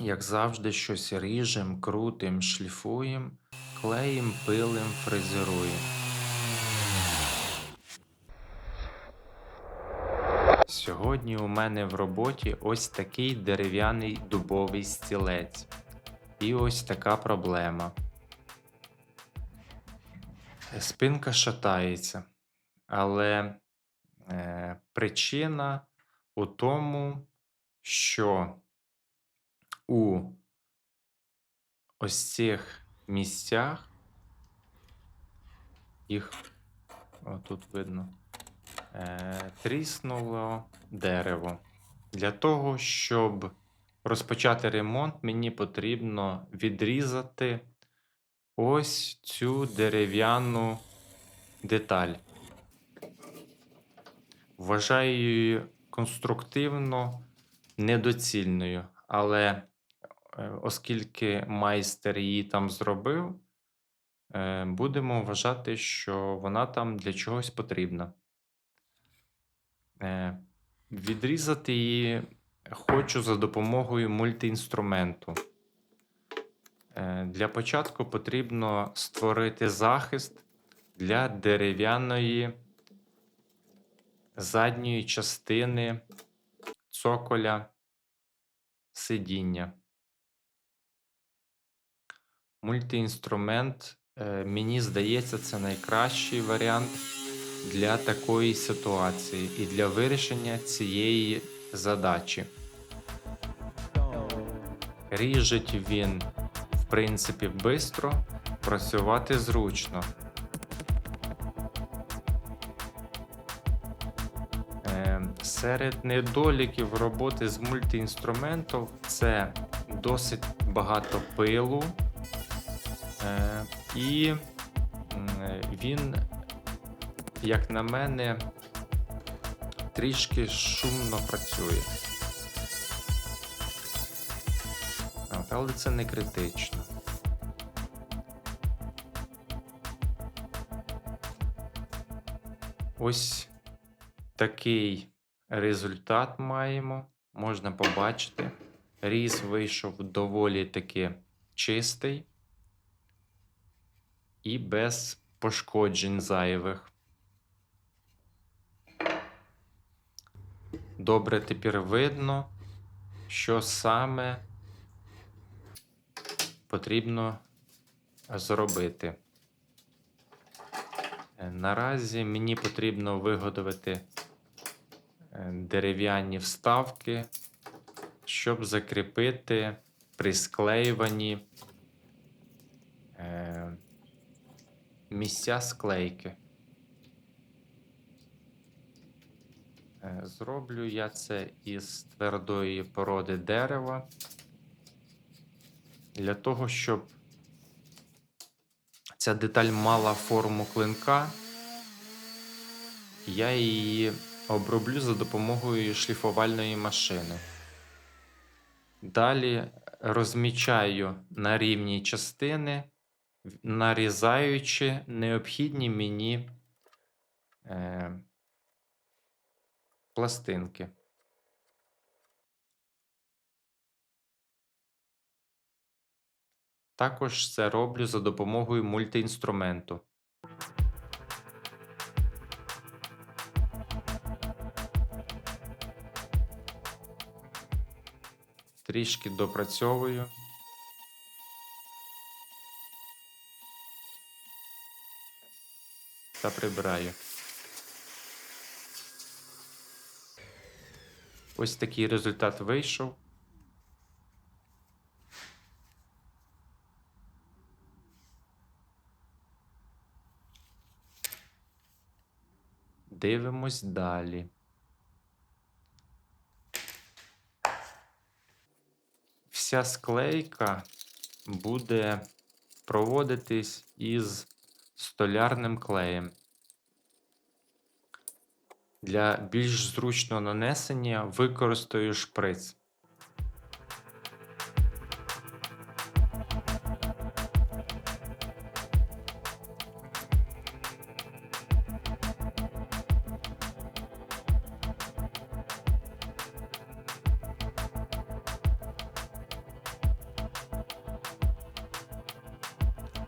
Як завжди, щось ріжем, крутим, шліфуєм, клеїм, пилим, фрезеруєм. Сьогодні у мене в роботі ось такий дерев'яний дубовий стілець. І ось така проблема. Спинка шатається, але е, причина у тому, що у ось цих місцях їх отут видно е, тріснуло дерево. Для того, щоб розпочати ремонт, мені потрібно відрізати ось цю дерев'яну деталь. Вважаю її конструктивно недоцільною, але оскільки майстер її там зробив, е, будемо вважати, що вона там для чогось потрібна. Е, Відрізати її хочу за допомогою мультиінструменту. Е, Для початку потрібно створити захист для дерев'яної задньої частини цоколя сидіння. Мультиінструмент, е, мені здається, це найкращий варіант для такої ситуації і для вирішення цієї задачі. Ріжить він, в принципі, швидко, працювати зручно. Е, Серед недоліків роботи з мультиінструментом це досить багато пилу, і е, він, як на мене, трішки шумно працює. Але це не критично. Ось такий результат маємо. Можна побачити. Різ вийшов доволі таки чистий і без пошкоджень зайвих. Добре тепер видно, що саме потрібно зробити. Наразі мені потрібно виготовити е, дерев'яні вставки, щоб закріпити при склеюванні е, місця склейки. Е, Зроблю я це із твердої породи дерева для того, щоб ця деталь мала форму клинка, я її оброблю за допомогою шліфувальної машини. Далі розмічаю на рівні частини, нарізаючи необхідні мені е, пластинки. Також це роблю за допомогою мультиінструменту. Трішки допрацьовую. Та прибираю. Ось такий результат вийшов. Дивимось далі. Вся склейка буде проводитись із столярним клеєм. Для більш зручного нанесення використаю шприц.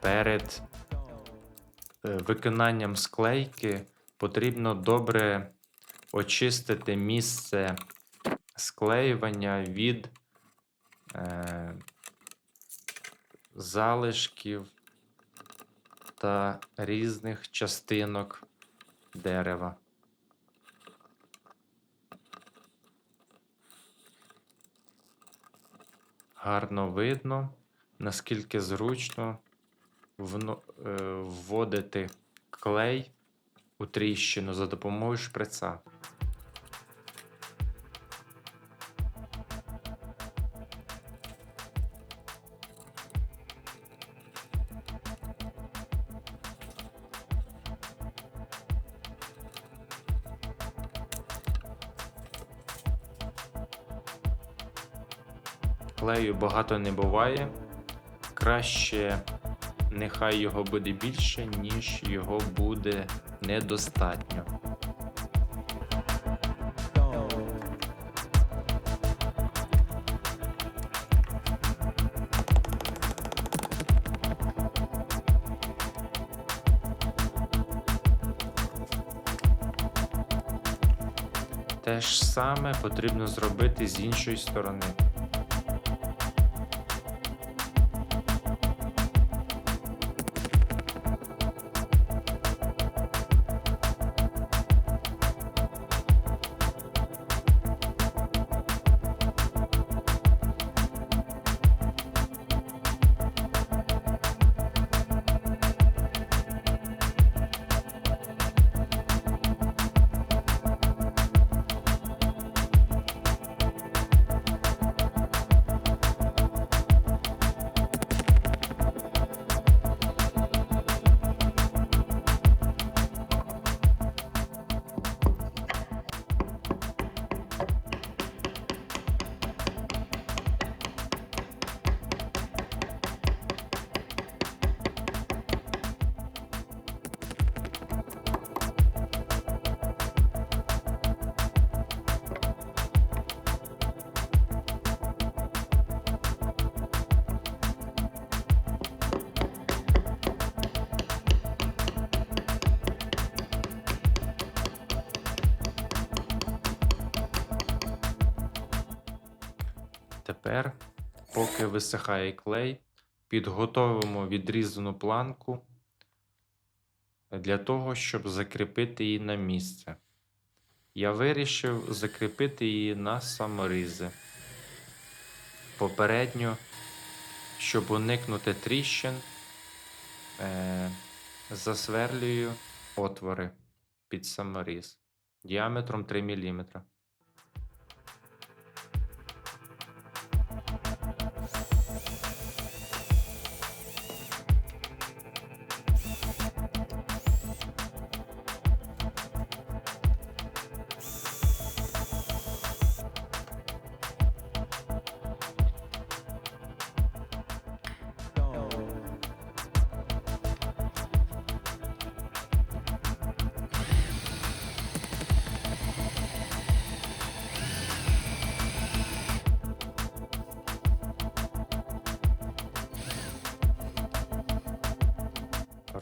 Перед виконанням склейки потрібно добре очистити місце склеювання від е, залишків та різних частинок дерева. Гарно видно, наскільки зручно е, вводити клей у тріщину за допомогою шприца. Клею багато не буває. Краще нехай його буде більше, ніж його буде недостатньо. Те ж саме потрібно зробити з іншої сторони. Тепер, поки висихає клей, підготовимо відрізану планку для того, щоб закріпити її на місце. Я вирішив закріпити її на саморізи. Попередньо, щоб уникнути тріщин, е- засверлюю отвори під саморіз діаметром 3 мм.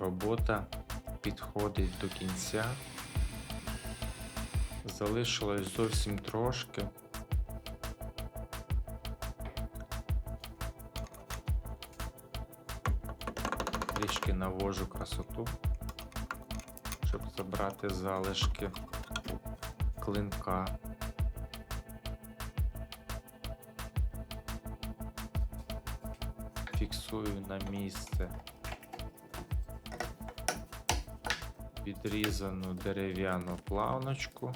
Робота підходить до кінця. Залишилось зовсім трошки. Трішки навожу красоту, щоб забрати залишки клинка. Фіксую на місце відрізану дерев'яну плавночку.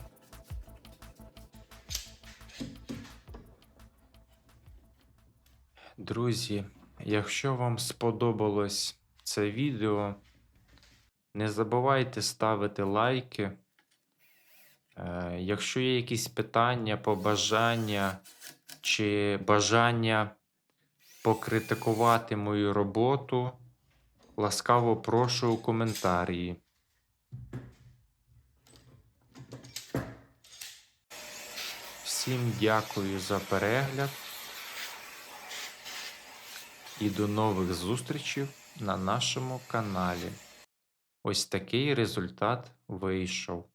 Друзі, якщо вам сподобалось це відео, не забувайте ставити лайки. Е, Якщо є якісь питання, побажання чи бажання покритикувати мою роботу, ласкаво прошу у коментарі. Всім дякую за перегляд. і до нових зустрічей на нашому каналі. Ось такий результат вийшов.